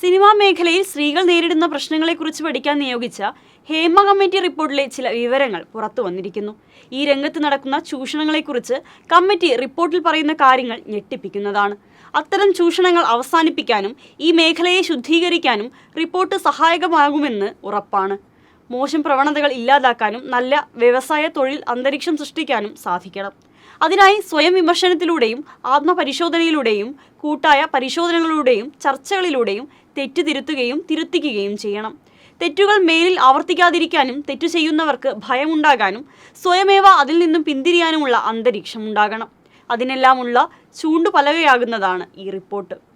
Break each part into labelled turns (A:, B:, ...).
A: Cinema മേഖലയിൽ സ്ത്രീകൾ നേരിടുന്ന പ്രശ്നങ്ങളെക്കുറിച്ച് പഠിക്കാൻ നിയോഗിച്ച ഹേമ കമ്മിറ്റി റിപ്പോർട്ടിലെ ചില വിവരങ്ങൾ പുറത്തു വന്നിരിക്കുന്നു. ഈ രംഗത്ത് നടക്കുന്ന ചൂഷണങ്ങളെക്കുറിച്ച് കമ്മിറ്റി റിപ്പോർട്ടിൽ പറയുന്ന കാര്യങ്ങൾ ഞെട്ടിപ്പിക്കുന്നതാണ്. അത്തരം ചൂഷണങ്ങൾ അവസാനിപ്പിക്കാനും ഈ മേഖലയെ ശുദ്ധീകരിക്കാനും റിപ്പോർട്ട് സഹായകമാകുമെന്ന് ഉറപ്പാണ്. മോശം പ്രവണതകൾ ഇല്ലാതാക്കാനും നല്ല വ്യവസായ തൊഴിൽ അന്തരീക്ഷം സൃഷ്ടിക്കാനും സാധിക്കണം. അതിനായി സ്വയം വിമർശനത്തിലൂടെയും ആത്മപരിശോധനയിലൂടെയും കൂട്ടായ പരിശോധനകളിലൂടെയും ചർച്ചകളിലൂടെയും തെറ്റ് തിരുത്തുകയും തിരുത്തിക്കുകയും ചെയ്യണം. തെറ്റുകൾ മേലിൽ ആവർത്തിക്കാതിരിക്കാനും തെറ്റു ചെയ്യുന്നവർക്ക് ഭയമുണ്ടാകാനും സ്വയമേവ അതിൽ നിന്നും പിന്തിരിയാനുമുള്ള അന്തരീക്ഷം ഉണ്ടാകണം അതിനെല്ലാമുള്ള ചൂണ്ടുപലകയാകുന്നതാണ് ഈ റിപ്പോർട്ട്.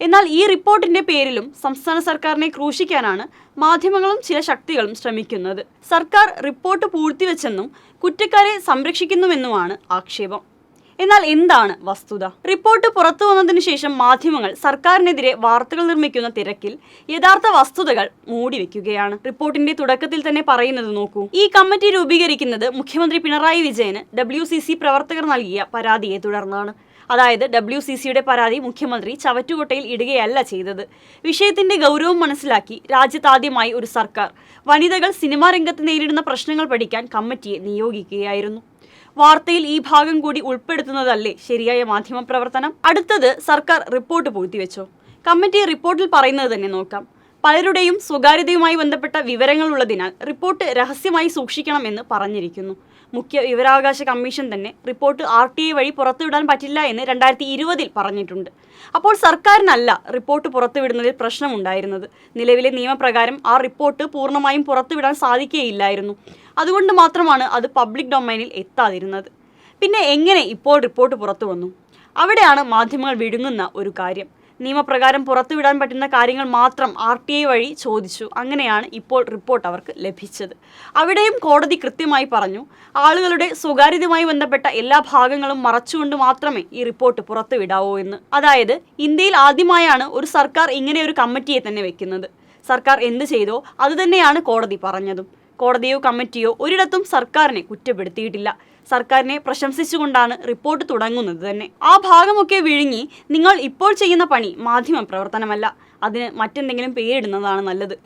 A: എന്നാൽ ഈ റിപ്പോർട്ടിന്റെ പേരിലും സംസ്ഥാന സർക്കാരിനെ ക്രൂശിക്കാനാണ് മാധ്യമങ്ങളും ചില ശക്തികളും ശ്രമിക്കുന്നത്. സർക്കാർ റിപ്പോർട്ട് പൂഴ്ത്തിവെച്ചെന്നും കുറ്റക്കാരെ സംരക്ഷിക്കുന്നുവെന്നുമാണ് ആക്ഷേപം. എന്നാൽ എന്താണ് വസ്തുത? റിപ്പോർട്ട് പുറത്തു വന്നതിന് ശേഷം മാധ്യമങ്ങൾ സർക്കാരിനെതിരെ വാർത്തകൾ നിർമ്മിക്കുന്ന തിരക്കിൽ യഥാർത്ഥ വസ്തുതകൾ മൂടിവെക്കുകയാണ്. റിപ്പോർട്ടിന്റെ തുടക്കത്തിൽ തന്നെ പറയുന്നത് നോക്കൂ. ഈ കമ്മിറ്റി രൂപീകരിക്കുന്നത് മുഖ്യമന്ത്രി പിണറായി വിജയന് ഡബ്ല്യു പ്രവർത്തകർ നൽകിയ പരാതിയെ തുടർന്നാണ്. അതായത് ഡബ്ല്യു സി സിയുടെ പരാതി മുഖ്യമന്ത്രി ചവറ്റുകൊട്ടയിൽ ഇടുകയല്ല ചെയ്തത്. വിഷയത്തിന്റെ ഗൗരവം മനസ്സിലാക്കി രാജ്യത്താദ്യമായി ഒരു സർക്കാർ. വനിതകൾ സിനിമാ രംഗത്ത് നേരിടുന്ന പ്രശ്നങ്ങൾ പഠിക്കാൻ കമ്മിറ്റിയെ നിയോഗിക്കുകയായിരുന്നു. വാർത്തയിൽ ഈ ഭാഗം കൂടി ഉൾപ്പെടുത്തുന്നതല്ലേ ശരിയായ മാധ്യമ പ്രവർത്തനം അടുത്തത് സർക്കാർ റിപ്പോർട്ട് പൂഴ്ത്തിവെച്ചു? കമ്മിറ്റി റിപ്പോർട്ടിൽ പറയുന്നത് തന്നെ നോക്കാം. പലരുടെയും സ്വകാര്യതയുമായി ബന്ധപ്പെട്ട വിവരങ്ങൾ ഉള്ളതിനാൽ റിപ്പോർട്ട് രഹസ്യമായി സൂക്ഷിക്കണമെന്ന് പറഞ്ഞിരിക്കുന്നു. മുഖ്യ വിവരാവകാശ കമ്മീഷൻ തന്നെ റിപ്പോർട്ട് ആർ ടി ഐ വഴി പുറത്തുവിടാൻ പറ്റില്ല എന്ന് രണ്ടായിരത്തി ഇരുപതിൽ പറഞ്ഞിട്ടുണ്ട്. അപ്പോൾ സർക്കാരിനല്ല റിപ്പോർട്ട് പുറത്തുവിടുന്നതിൽ പ്രശ്നമുണ്ടായിരുന്നത്. നിലവിലെ നിയമപ്രകാരം ആ റിപ്പോർട്ട് പൂർണമായും പുറത്തുവിടാൻ സാധിക്കുകയില്ലായിരുന്നു. അതുകൊണ്ട് മാത്രമാണ് അത് പബ്ലിക് ഡൊമൈനിൽ എത്താതിരുന്നത്. പിന്നെ എങ്ങനെ ഇപ്പോൾ റിപ്പോർട്ട് പുറത്തു വന്നു അവിടെയാണ് മാധ്യമങ്ങൾ വിഴുങ്ങുന്ന ഒരു കാര്യം. നിയമപ്രകാരം പുറത്തുവിടാൻ പറ്റുന്ന കാര്യങ്ങൾ മാത്രം ആർ ടി ഐ വഴി ചോദിച്ചു. അങ്ങനെയാണ് ഇപ്പോൾ റിപ്പോർട്ട് അവർക്ക് ലഭിച്ചത്. അവിടെയും കോടതി കൃത്യമായി പറഞ്ഞു ആളുകളുടെ സ്വകാര്യതയുമായി ബന്ധപ്പെട്ട എല്ലാ ഭാഗങ്ങളും മറച്ചുകൊണ്ട് മാത്രമേ ഈ റിപ്പോർട്ട് പുറത്തുവിടാവൂ എന്ന്. അതായത് ഇന്ത്യയിൽ ആദ്യമായാണ് ഒരു സർക്കാർ ഇങ്ങനെ ഒരു കമ്മിറ്റിയെ തന്നെ വെക്കുന്നത്. സർക്കാർ എന്ത് ചെയ്തോ അതുതന്നെയാണ് കോടതി പറഞ്ഞതും. കോടതിയോ കമ്മിറ്റിയോ ഒരിടത്തും സർക്കാരിനെ കുറ്റപ്പെടുത്തിയിട്ടില്ല. സർക്കാരിനെ പ്രശംസിച്ചുകൊണ്ടാണ് റിപ്പോർട്ട് തുടങ്ങുന്നത് തന്നെ. ആ ഭാഗമൊക്കെ വിഴുങ്ങി നിങ്ങൾ ഇപ്പോൾ ചെയ്യുന്ന പണി മാധ്യമ പ്രവർത്തനമല്ല അതിന് മറ്റെന്തെങ്കിലും പേരിടുന്നതാണ് നല്ലത്.